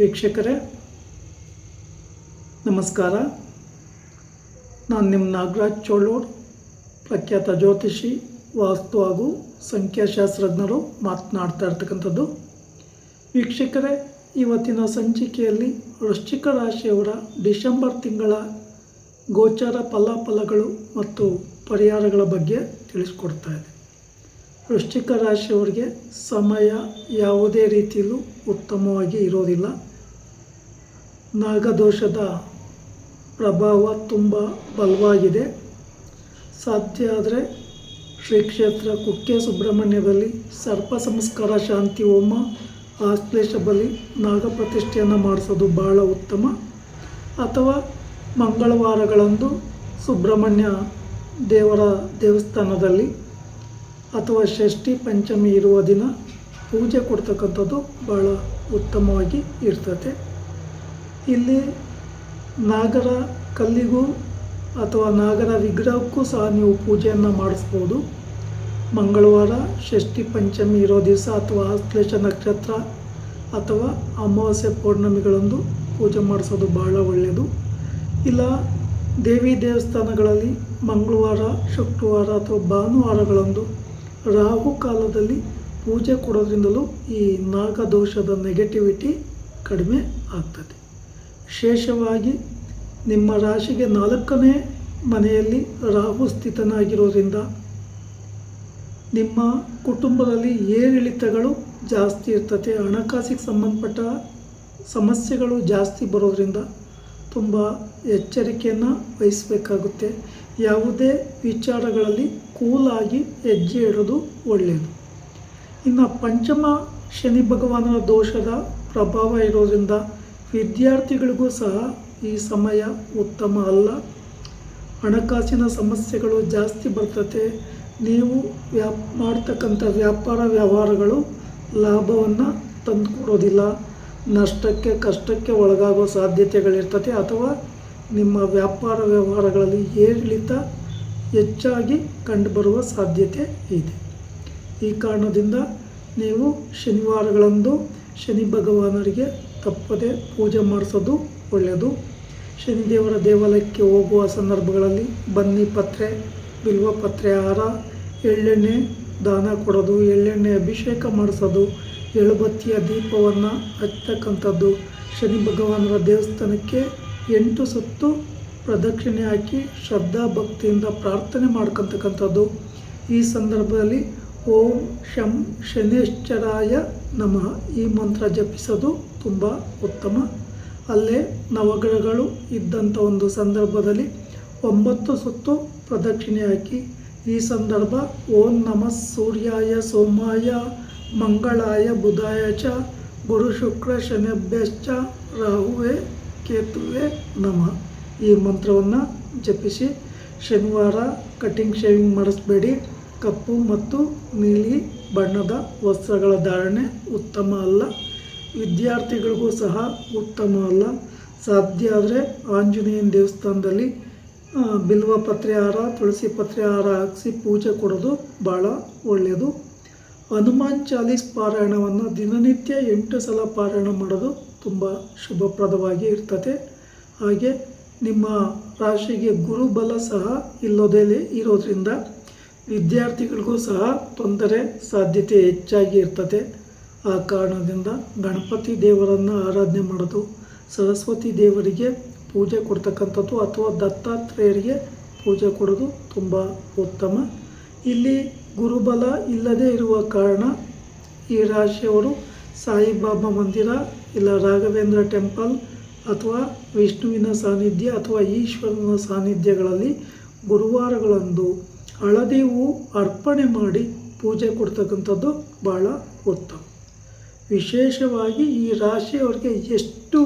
ವೀಕ್ಷಕರೇ, ನಮಸ್ಕಾರ. ನಾನು ನಿಮ್ಮ ನಾಗರಾಜ್ ಚೋಳೂರ್, ಪ್ರಖ್ಯಾತ ಜ್ಯೋತಿಷಿ, ವಾಸ್ತು ಹಾಗೂ ಸಂಖ್ಯಾಶಾಸ್ತ್ರಜ್ಞರು ಮಾತನಾಡ್ತಾ ಇರ್ತಕ್ಕಂಥದ್ದು. ವೀಕ್ಷಕರೇ, ಇವತ್ತಿನ ಸಂಚಿಕೆಯಲ್ಲಿ ವೃಶ್ಚಿಕ ರಾಶಿಯವರ ಡಿಸೆಂಬರ್ ತಿಂಗಳ ಗೋಚಾರ ಫಲಾಫಲಗಳು ಮತ್ತು ಪರಿಹಾರಗಳ ಬಗ್ಗೆ ತಿಳಿಸ್ಕೊಡ್ತಾ ಇದೆ ವೃಶ್ಚಿಕ ರಾಶಿಯವರಿಗೆ ಸಮಯ ಯಾವುದೇ ರೀತಿಯಲ್ಲೂ ಉತ್ತಮವಾಗಿ ಇರೋದಿಲ್ಲ. ನಾಗದೋಷದ ಪ್ರಭಾವ ತುಂಬ ಬಲವಾಗಿದೆ. ಸಾಧ್ಯ ಆದರೆ ಶ್ರೀ ಕ್ಷೇತ್ರ ಕುಕ್ಕೆ ಸುಬ್ರಹ್ಮಣ್ಯದಲ್ಲಿ ಸರ್ಪ ಸಂಸ್ಕಾರ ಶಾಂತಿ ಹೋಮ ಆಶ್ಲೇಷ ಬಲಿ ನಾಗಪ್ರತಿಷ್ಠೆಯನ್ನು ಮಾಡಿಸೋದು ಬಹಳ ಉತ್ತಮ. ಅಥವಾ ಮಂಗಳವಾರಗಳಂದು ಸುಬ್ರಹ್ಮಣ್ಯ ದೇವರ ದೇವಸ್ಥಾನದಲ್ಲಿ ಅಥವಾ ಷಷ್ಠಿ ಪಂಚಮಿ ಇರುವ ದಿನ ಪೂಜೆ ಕೊಡ್ತಕ್ಕಂಥದ್ದು ಭಾಳ ಉತ್ತಮವಾಗಿ ಇರ್ತದೆ. ಇಲ್ಲಿ ನಾಗರ ಕಲ್ಲಿಗೂ ಅಥವಾ ನಾಗರ ವಿಗ್ರಹಕ್ಕೂ ಸಹ ನೀವು ಪೂಜೆಯನ್ನು ಮಾಡಿಸ್ಬೋದು. ಮಂಗಳವಾರ ಷಷ್ಠಿ ಪಂಚಮಿ ಇರೋ ದಿವಸ ಅಥವಾ ಆಶ್ಲೇಷ ನಕ್ಷತ್ರ ಅಥವಾ ಅಮಾವಾಸ್ಯೆ ಪೌರ್ಣಮಿಗಳಂದು ಪೂಜೆ ಮಾಡಿಸೋದು ಭಾಳ ಒಳ್ಳೆಯದು. ಇಲ್ಲ, ದೇವಿ ದೇವಸ್ಥಾನಗಳಲ್ಲಿ ಮಂಗಳವಾರ, ಶುಕ್ರವಾರ ಅಥವಾ ಭಾನುವಾರಗಳಂದು ರಾಹು ಕಾಲದಲ್ಲಿ ಪೂಜೆ ಕೊಡೋದ್ರಿಂದಲೂ ಈ ನಾಗದೋಷದ ನೆಗೆಟಿವಿಟಿ ಕಡಿಮೆ ಆಗ್ತದೆ. ವಿಶೇಷವಾಗಿ ನಿಮ್ಮ ರಾಶಿಗೆ ನಾಲ್ಕನೇ ಮನೆಯಲ್ಲಿ ರಾಹು ಸ್ಥಿತನಾಗಿರೋದ್ರಿಂದ ನಿಮ್ಮ ಕುಟುಂಬದಲ್ಲಿ ಏರಿಳಿತಗಳು ಜಾಸ್ತಿ ಇರ್ತದೆ, ಹಣಕಾಸಿಗೆ ಸಂಬಂಧಪಟ್ಟ ಸಮಸ್ಯೆಗಳು ಜಾಸ್ತಿ ಬರೋದ್ರಿಂದ ತುಂಬ ಎಚ್ಚರಿಕೆಯನ್ನು ವಹಿಸಬೇಕಾಗುತ್ತೆ. ಯಾವುದೇ ವಿಚಾರಗಳಲ್ಲಿ ಕೂಲಾಗಿ ಹೆಜ್ಜೆ ಇಡೋದು ಒಳ್ಳೆಯದು ಇನ್ನು ಪಂಚಮ ಶನಿ ಭಗವಾನನ ದೋಷದ ಪ್ರಭಾವ ಇರೋದರಿಂದ ವಿದ್ಯಾರ್ಥಿಗಳಿಗೂ ಸಹ ಈ ಸಮಯ ಉತ್ತಮ ಅಲ್ಲ. ಹಣಕಾಸಿನ ಸಮಸ್ಯೆಗಳು ಜಾಸ್ತಿ ಬರ್ತದೆ ನೀವು ವ್ಯಾಪ್, ಮಾಡ್ತಕ್ಕಂಥ ವ್ಯಾಪಾರ ವ್ಯವಹಾರಗಳು ಲಾಭವನ್ನು ತಂದುಕೊಡೋದಿಲ್ಲ. ನಷ್ಟಕ್ಕೆ, ಕಷ್ಟಕ್ಕೆ ಒಳಗಾಗುವ ಸಾಧ್ಯತೆಗಳಿರ್ತದೆ ಅಥವಾ ನಿಮ್ಮ ವ್ಯಾಪಾರ ವ್ಯವಹಾರಗಳಲ್ಲಿ ಏರಿಳಿತ ಹೆಚ್ಚಾಗಿ ಕಂಡುಬರುವ ಸಾಧ್ಯತೆ ಇದೆ. ಈ ಕಾರಣದಿಂದ ನೀವು ಶನಿವಾರಗಳಂದು ಶನಿ ಭಗವಾನರಿಗೆ ತಪ್ಪದೆ ಪೂಜೆ ಮಾಡಿಸೋದು ಒಳ್ಳೆಯದು. ಶನಿದೇವರ ದೇವಾಲಯಕ್ಕೆ ಹೋಗುವ ಸಂದರ್ಭಗಳಲ್ಲಿ ಬನ್ನಿ ಪತ್ರೆ, ಬಿಲ್ವ ಪತ್ರೆ, ಹಾರ, ಎಳ್ಳೆಣ್ಣೆ ದಾನ ಕೊಡೋದು, ಎಳ್ಳೆಣ್ಣೆ ಅಭಿಷೇಕ ಮಾಡಿಸೋದು ಎಳುಬತ್ತಿಯ ದೀಪವನ್ನು ಹಚ್ಚತಕ್ಕಂಥದ್ದು. ಶನಿ ಭಗವಾನರ ದೇವಸ್ಥಾನಕ್ಕೆ ಎಂಟು ಸುತ್ತು ಪ್ರದಕ್ಷಿಣೆ ಹಾಕಿ ಶ್ರದ್ಧಾ ಭಕ್ತಿಯಿಂದ ಪ್ರಾರ್ಥನೆ ಮಾಡ್ಕೊತಕ್ಕಂಥದ್ದು. ಈ ಸಂದರ್ಭದಲ್ಲಿ ಓಂ ಶಂ ಶನೇಶ್ವರಾಯ ನಮಃ. ಈ ಮಂತ್ರ ಜಪಿಸೋದು ತುಂಬ ಉತ್ತಮ. ಅಲ್ಲೇ ನವಗ್ರಹಗಳು ಇದ್ದಂಥ ಒಂದು ಸಂದರ್ಭದಲ್ಲಿ ಒಂಬತ್ತು ಸುತ್ತು ಪ್ರದಕ್ಷಿಣೆ ಹಾಕಿ. ಈ ಸಂದರ್ಭ ಓಂ ನಮಃ ಸೂರ್ಯಾಯ ಸೋಮಾಯ ಮಂಗಳಾಯ ಬುಧಾಯ ಚ, ಗುರು ಶುಕ್ರ ಶನಿಭ್ಯಶ್ಚ, ರಾಹುವೆ ಕೇತುವೆ ನಮ. ಈ ಮಂತ್ರವನ್ನು ಜಪಿಸಿ ಶನಿವಾರ ಕಟಿಂಗ್ ಶೇವಿಂಗ್ ಮಾಡಿಸ್ಬೇಡಿ. ಕಪ್ಪು ಮತ್ತು ನೀಲಿ ಬಣ್ಣದ ವಸ್ತ್ರಗಳ ಧಾರಣೆ ಉತ್ತಮ ಅಲ್ಲ. ವಿದ್ಯಾರ್ಥಿಗಳಿಗೂ ಸಹ ಉತ್ತಮ ಅಲ್ಲ. ಸಾಧ್ಯ ಆದರೆ ಆಂಜನೇಯನ ದೇವಸ್ಥಾನದಲ್ಲಿ ಬಿಲ್ವ ಪತ್ರೆ ಹಾರ, ತುಳಸಿ ಪತ್ರೆ ಹಾರ ಹಾಕಿಸಿ ಪೂಜೆ ಕೊಡೋದು ಭಾಳ ಒಳ್ಳೆಯದು ಹನುಮಾನ್ ಚಾಲೀಸ್ ಪಾರಾಯಣವನ್ನು ದಿನನಿತ್ಯ ಎಂಟು ಸಲ ಪಾರಾಯಣ ಮಾಡೋದು ತುಂಬ ಶುಭಪ್ರದವಾಗಿ ಇರ್ತದೆ. ಹಾಗೆ ನಿಮ್ಮ ರಾಶಿಗೆ ಗುರುಬಲ ಸಹ ಇಲ್ಲೋದೇ ಇರೋದ್ರಿಂದ ವಿದ್ಯಾರ್ಥಿಗಳಿಗೂ ಸಹ ತೊಂದರೆ ಸಾಧ್ಯತೆ ಹೆಚ್ಚಾಗಿ ಇರ್ತದೆ. ಆ ಕಾರಣದಿಂದ ಗಣಪತಿ ದೇವರನ್ನು ಆರಾಧನೆ ಮಾಡೋದು, ಸರಸ್ವತಿ ದೇವರಿಗೆ ಪೂಜೆ ಕೊಡ್ತಕ್ಕಂಥದ್ದು ಅಥವಾ ದತ್ತಾತ್ರೇಯರಿಗೆ ಪೂಜೆ ಕೊಡೋದು ತುಂಬ ಉತ್ತಮ. ಇಲ್ಲಿ ಗುರುಬಲ ಇಲ್ಲದೇ ಇರುವ ಕಾರಣ ಈ ರಾಶಿಯವರು ಸಾಯಿಬಾಬಾ ಮಂದಿರ ಇಲ್ಲ ರಾಘವೇಂದ್ರ ಟೆಂಪಲ್ ಅಥವಾ ವಿಷ್ಣುವಿನ ಸಾನ್ನಿಧ್ಯ ಅಥವಾ ಈಶ್ವರನ ಸಾನ್ನಿಧ್ಯಗಳಲ್ಲಿ ಗುರುವಾರಗಳಂದು ಹಳದಿ ಹೂ ಅರ್ಪಣೆ ಮಾಡಿ ಪೂಜೆ ಕೊಡ್ತಕ್ಕಂಥದ್ದು ಭಾಳ ಉತ್ತಮ. ವಿಶೇಷವಾಗಿ ಈ ರಾಶಿಯವರಿಗೆ ಎಷ್ಟು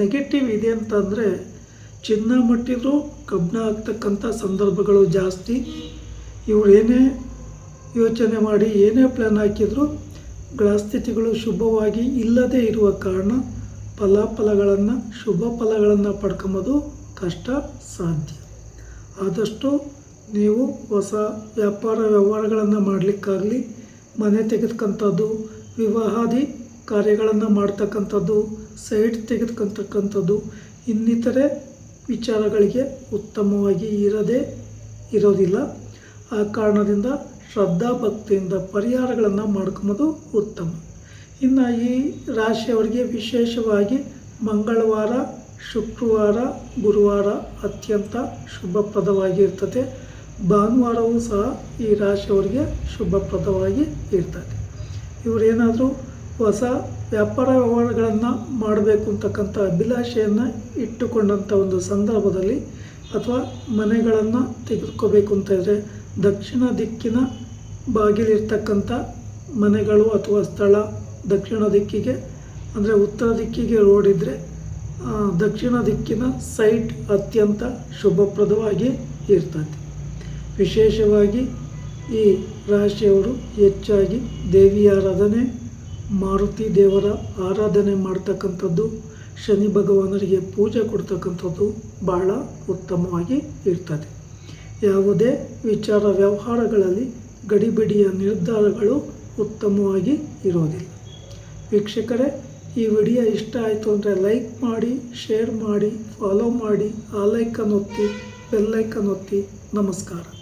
ನೆಗೆಟಿವ್ ಇದೆ ಅಂತಂದರೆ ಚಿನ್ನ ಮಟ್ಟಿದ್ರು ಕಬ್ಬಣ ಆಗ್ತಕ್ಕಂಥ ಸಂದರ್ಭಗಳು ಜಾಸ್ತಿ. ಇವ್ರು ಏನೇ ಯೋಚನೆ ಮಾಡಿ ಏನೇ ಪ್ಲ್ಯಾನ್ ಹಾಕಿದರೂ ಗ್ರಹಸ್ಥಿತಿಗಳು ಶುಭವಾಗಿ ಇಲ್ಲದೇ ಇರುವ ಕಾರಣ ಫಲಾಫಲಗಳನ್ನು, ಶುಭ ಫಲಗಳನ್ನು ಪಡ್ಕೊಂಬೋದು ಕಷ್ಟ, ಸಾಧ್ಯ. ಆದಷ್ಟು ನೀವು ಹೊಸ ವ್ಯಾಪಾರ ವ್ಯವಹಾರಗಳನ್ನು ಮಾಡಲಿಕ್ಕಾಗಲಿ, ಮನೆ ತೆಗೆದುಕಂಥದ್ದು ವಿವಾಹಾದಿ ಕಾರ್ಯಗಳನ್ನು ಮಾಡ್ತಕ್ಕಂಥದ್ದು ಸೈಟ್ ತೆಗೆದುಕೊಂತಕ್ಕಂಥದ್ದು, ಇನ್ನಿತರೆ ವಿಚಾರಗಳಿಗೆ ಉತ್ತಮವಾಗಿ ಇರದೇ ಇರೋದಿಲ್ಲ. ಆ ಕಾರಣದಿಂದ ಶ್ರದ್ಧಾ ಭಕ್ತಿಯಿಂದ ಪರಿಹಾರಗಳನ್ನು ಮಾಡ್ಕೊಂಬೋದು ಉತ್ತಮ. ಇನ್ನು ಈ ರಾಶಿಯವರಿಗೆ ವಿಶೇಷವಾಗಿ ಮಂಗಳವಾರ, ಶುಕ್ರವಾರ, ಗುರುವಾರ ಅತ್ಯಂತ ಶುಭಪ್ರದವಾಗಿರ್ತದೆ. ಭಾನುವಾರವೂ ಸಹ ಈ ರಾಶಿಯವರಿಗೆ ಶುಭಪ್ರದವಾಗಿ ಇರ್ತದೆ. ಇವರೇನಾದರೂ ಹೊಸ ವ್ಯಾಪಾರ ವ್ಯವಹಾರಗಳನ್ನು ಮಾಡಬೇಕು ಅಂತಕ್ಕಂಥ ಅಭಿಲಾಷೆಯನ್ನು ಇಟ್ಟುಕೊಂಡಂಥ ಒಂದು ಸಂದರ್ಭದಲ್ಲಿ ಅಥವಾ ಮನೆಗಳನ್ನು ತೆಗೆದುಕೋಬೇಕು ಅಂತ ಇದ್ದರೆ ದಕ್ಷಿಣ ದಿಕ್ಕಿನ ಬಾಗಿಲಿರ್ತಕ್ಕಂಥ ಮನೆಗಳು ಅಥವಾ ಸ್ಥಳ ದಕ್ಷಿಣ ದಿಕ್ಕಿಗೆ, ಅಂದರೆ ಉತ್ತರ ದಿಕ್ಕಿಗೆ ರೋಡ್ ದಕ್ಷಿಣ ದಿಕ್ಕಿನ ಸೈಟ್ ಅತ್ಯಂತ ಶುಭಪ್ರದವಾಗಿ ಇರ್ತದೆ. ವಿಶೇಷವಾಗಿ ಈ ರಾಶಿಯವರು ಹೆಚ್ಚಾಗಿ ದೇವಿ ಆರಾಧನೆ, ಮಾರುತಿ ದೇವರ ಆರಾಧನೆ ಮಾಡ್ತಕ್ಕಂಥದ್ದು, ಶನಿ ಭಗವಾನರಿಗೆ ಪೂಜೆ ಕೊಡ್ತಕ್ಕಂಥದ್ದು ಬಹಳ ಉತ್ತಮವಾಗಿ ಇರ್ತದೆ. ಯಾವುದೇ ವಿಚಾರ ವ್ಯವಹಾರಗಳಲ್ಲಿ ಗಡಿಬಿಡಿಯ ನಿರ್ಧಾರಗಳು ಉತ್ತಮವಾಗಿ ಇರೋದಿಲ್ಲ ವೀಕ್ಷಕರೇ, ಈ ವಿಡಿಯೋ ಇಷ್ಟ ಆಯಿತು ಅಂದರೆ ಲೈಕ್ ಮಾಡಿ, ಶೇರ್ ಮಾಡಿ, ಫಾಲೋ ಮಾಡಿ, ಆ ಲೈಕನ್ ಒತ್ತಿ ಬೆಲ್ಲೈಕನ್ ಒತ್ತಿ. ನಮಸ್ಕಾರ.